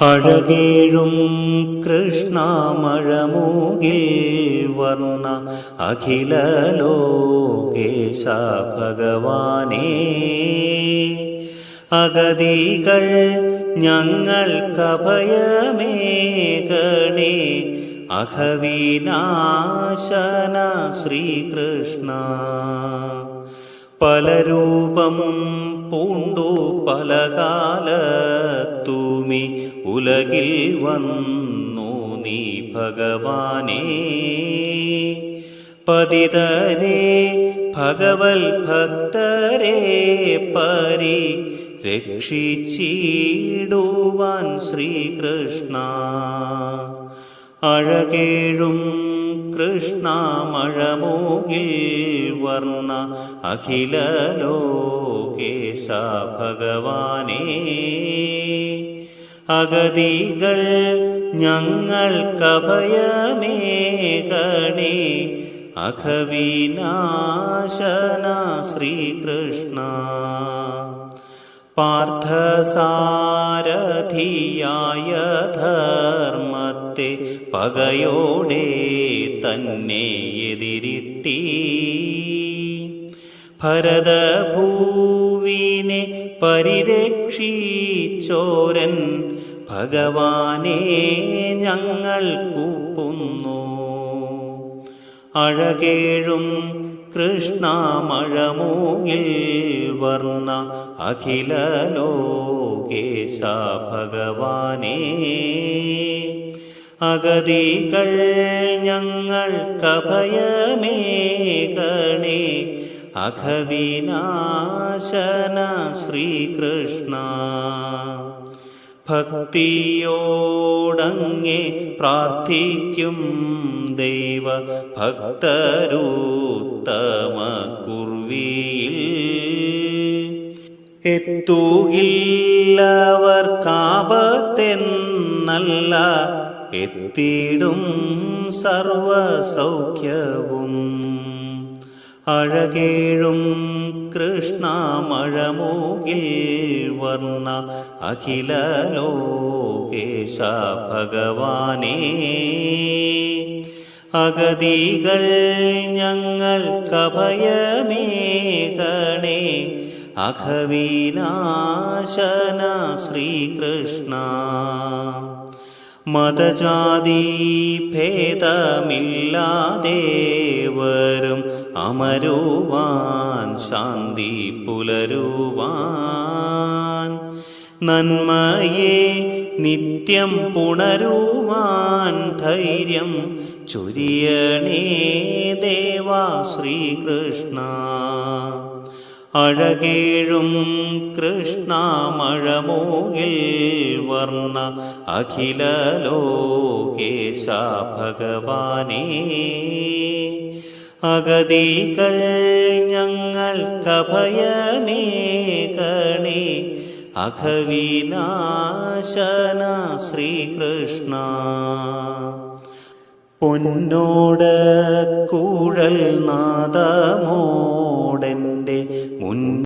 അഴകേഴും കൃഷ്ണ മഴമൂകിൽ വർണ അഖില ലോകേശ ഭഗവാനേ. അഗതികൾ ഞങ്ങൾക്കഭയമേകണേ അഖവിനാശന ശ്രീകൃഷ്ണ. പലരൂപം പൂണ്ടു പലകാലത്തുമി ഉലകിൽ വന്നു നീ ഭഗവാനേ. പതിതരേ ഭഗവൽ ഭക്തരേ പരി രക്ഷിച്ചിടുവാൻ ശ്രീകൃഷ്ണ. അഴകേഴും കൃഷ്ണ മഴമൂകിൽ വർണ അഖില ലോകേശ ഭഗവാനേ. അഗതികൾ ഞങ്ങൾക്കഭയമേകണേ അഖവിനാശന ശ്രീകൃഷ്ണ. പാർത്ഥസാരഥിയായ ധർമ്മത്തെ പകയോടെ തന്നെ എതിരിട്ടി. ഭരതഭൂവിനെ പരിരക്ഷിച്ചോരൻ ഭഗവാനെ ഞങ്ങൾ കൂപ്പുന്നു. അഴകേഴും കൃഷ്ണമഴമൂങ്ങിൽ വർണ അഖില ലോകേശ ഭഗവാനേ. അഗതികൾ ഞങ്ങൾ കഭയമേ ഞങ്ങൾക്കഭയമേകണേ അഘവിനാശന ശ്രീകൃഷ്ണ. ഭക്തിയോടങ്ങെ പ്രാർത്ഥിക്കും ദൈവ ഭക്തരൂത്തമ കുർവിയിൽ എത്തുകില്ലവർക്കാപത്തെന്നല്ല എത്തിയിടും സർവസൗഖ്യവും. അഴകേഴും കൃഷ്ണമഴമൂകിൽ വർണ അഖില ലോകേശ ഭഗവാനേ. അഗതികൾ ഞങ്ങൾക്കഭയമേകണേ അഖവിനാശന ശ്രീകൃഷ്ണ. മതജാതി ഭേദമില്ലാദേവരും അമരുവാൻ ശാന്തി പുലരുവാൻ. നന്മയെ നിത്യം പുണരുവാൻ ധൈര്യം ചൊരിയണേ ദേവാ ശ്രീകൃഷ്ണ. അഴകേഴും കൃഷ്ണ മഴമൂകിൽ വർണ അഖില ലോകേശ ഭഗവാനേ. അഗതികൾ ഞങ്ങൾക്കഭയമേകണേ അഖവിനാശന ശ്രീകൃഷ്ണ. പൊന്നോട് കൂഴൽ നാദമോടെന്റെ